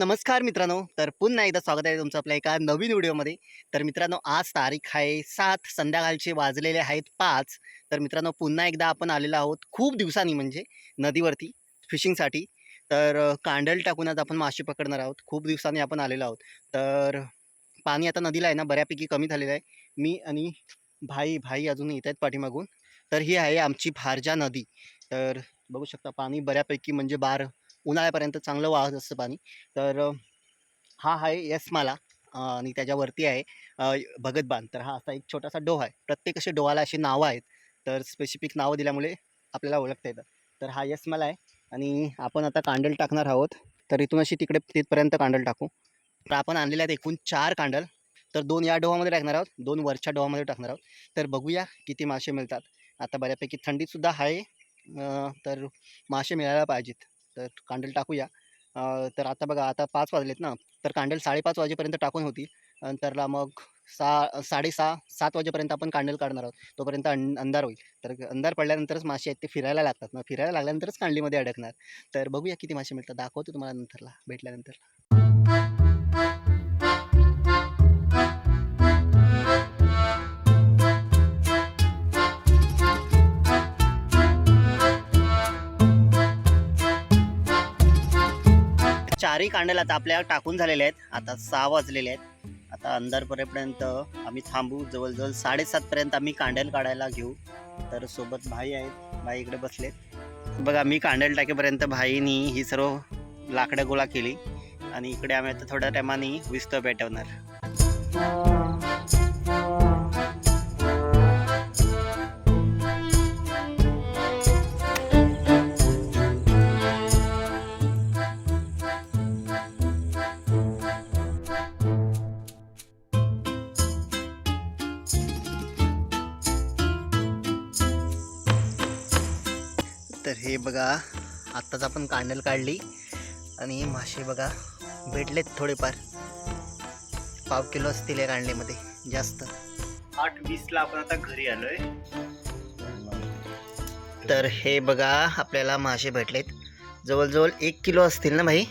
नमस्कार मित्रांनो तर पुन्हा एकदा स्वागत आहे तुमचं आपल्या एका नवीन व्हिडिओमध्ये. तर मित्रांनो आज तारीख आहे सात संध्याकाळचे वाजलेले आहेत पाच. तर मित्रांनो पुन्हा एकदा आपण आलेलो आहोत खूप दिवसांनी म्हणजे नदीवरती फिशिंगसाठी तर कांडल टाकून आज आपण मासे पकडणार आहोत. खूप दिवसांनी आपण आलेलो आहोत. तर पाणी आता नदीला आहे ना बऱ्यापैकी कमी झालेलं आहे. मी आणि भाई भाई अजून येत आहेत पाठीमागून. तर ही आहे आमची भारजा नदी. तर बघू शकता पाणी बऱ्यापैकी म्हणजे बार उन्हाळ्यापर्यंत चांगलं वाहत असतं पाणी. तर हा आहे यशमाला आणि त्याच्यावरती आहे भगत बांध तर हा असा एक छोटासा डोह आहे. प्रत्येक असे डोहाला अशी नावं आहेत. तर स्पेसिफिक नावं दिल्यामुळे आपल्याला ओळखता येतं. तर हा यशमाला आहे आणि आपण आता कांडल टाकणार आहोत. तर इथून अशी तिकडे तिथपर्यंत कांडल टाकू. तर आपण आणलेले आहेत एकूण चार कांडल. तर दोन या डोहामध्ये टाकणार आहोत. दोन वरच्या डोहामध्ये टाकणार आहोत. तर बघूया किती मासे मिळतात. आता बऱ्यापैकी थंडीसुद्धा आहे. तर मासे मिळायला पाहिजेत. तर कांडल टाकूया. तर आता बघा आता पाच वाजलेत ना. तर कांडल साडेपाच वाजेपर्यंत टाकून होती नंतरला मग सहा साडेसहा सात वाजेपर्यंत आपण कांडल काढणार आहोत. तोपर्यंत अं अंधार होईल. तर अंधार पडल्यानंतरच मासे आहेत ते फिरायला लागतात ना. फिरायला लागल्यानंतरच कांडलीमध्ये अडकणार. तर बघूया किती मासे मिळतात. दाखवतो तुम्हाला नंतरला भेटल्यानंतर चारही कांडेला आता आपल्या टाकून झालेले आहेत. आता सहा वाजलेले आहेत. आता अंधारपरेपर्यंत आम्ही थांबू. जवळजवळ साडेसातपर्यंत आम्ही कांडेल काढायला घेऊ. तर सोबत भाई आहेत. भाई इकडे बसलेत. बघा मी कांडेल टाकेपर्यंत भाईनी ही सर्व लाकडं गोळा केली. आणि इकडे आम्ही आता थोड्या टायमाने विस्तव पेटवणार. तर हे बघा आत्ताच आपण कांडल काढली आणि मासे बघा भेटलेत थोडेफार. पाव किलो असतील या कांडलीमध्ये जास्त. आठ वीसला आपण आता घरी आलोय. तर हे बघा आपल्याला मासे भेटलेत. जवळजवळ एक किलो असतील ना भाई?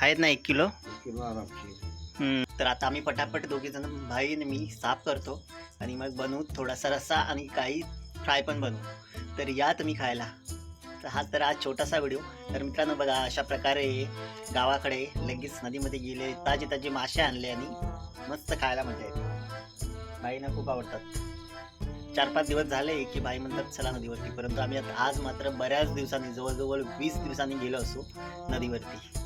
आहेत ना एक किलो? तर आता आम्ही पटापट दोघे जण भाई मी साफ करतो. आणि मग बनवू थोडासा रस्सा आणि काही फ्राय पण बनवू. तर या तुम्ही खायला. तर हा तर आज छोटासा व्हिडिओ. तर मित्रांनो बघा अशा प्रकारे गावाकडे लगेच नदीमध्ये गेले ताजे ताजे मासे आणले आणि मस्त खायला मजा येते बाईंना खूप आवडतात. चार पाच दिवस झाले की बाई म्हणतात चला नदीवरती. परंतु आम्ही आता आज मात्र बऱ्याच दिवसांनी जवळजवळ वीस दिवसांनी गेलो असो नदीवरती.